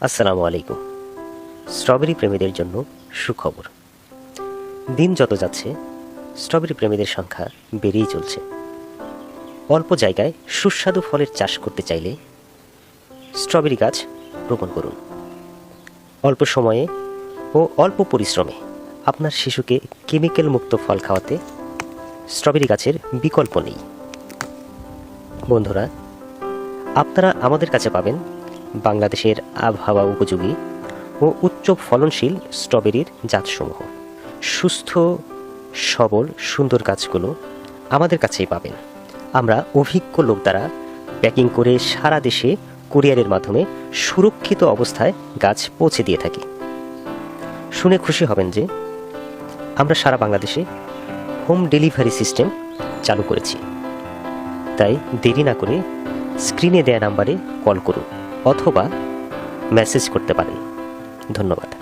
আসসালামু আলাইকুম। স্ট্রবেরি প্রেমীদের জন্য সুখবর। দিন যত যাচ্ছে, স্ট্রবেরি প্রেমীদের সংখ্যা বেড়েই চলছে। অল্প জায়গায় সুস্বাদু ফলের চাষ করতে চাইলে স্ট্রবেরি গাছ রোপণ করুন। অল্প সময়ে ও অল্প পরিশ্রমে আপনার শিশুকে কেমিক্যাল মুক্ত ফল খাওয়াতে স্ট্রবেরি গাছের বিকল্প নেই। বন্ধুরা, আপনারা আমাদের কাছে পাবেন বাংলাদেশের আবহাওয়া উপযোগী ও উচ্চ ফলনশীল স্ট্রবেরির জাতসমূহ। সুস্থ, সবল, সুন্দর গাছগুলো আমাদের কাছেই পাবেন। আমরা অভিজ্ঞ লোক দ্বারা প্যাকিং করে সারা দেশে কুরিয়ারের মাধ্যমে সুরক্ষিত অবস্থায় গাছ পৌঁছে দিয়ে থাকি। শুনে খুশি হবেন যে আমরা সারা বাংলাদেশে হোম ডেলিভারি সিস্টেম চালু করেছি। তাই দেরি না করে স্ক্রিনে দেয়া নাম্বারে কল করুন। অথবা মেসেজ করতে পারেন। ধন্যবাদ।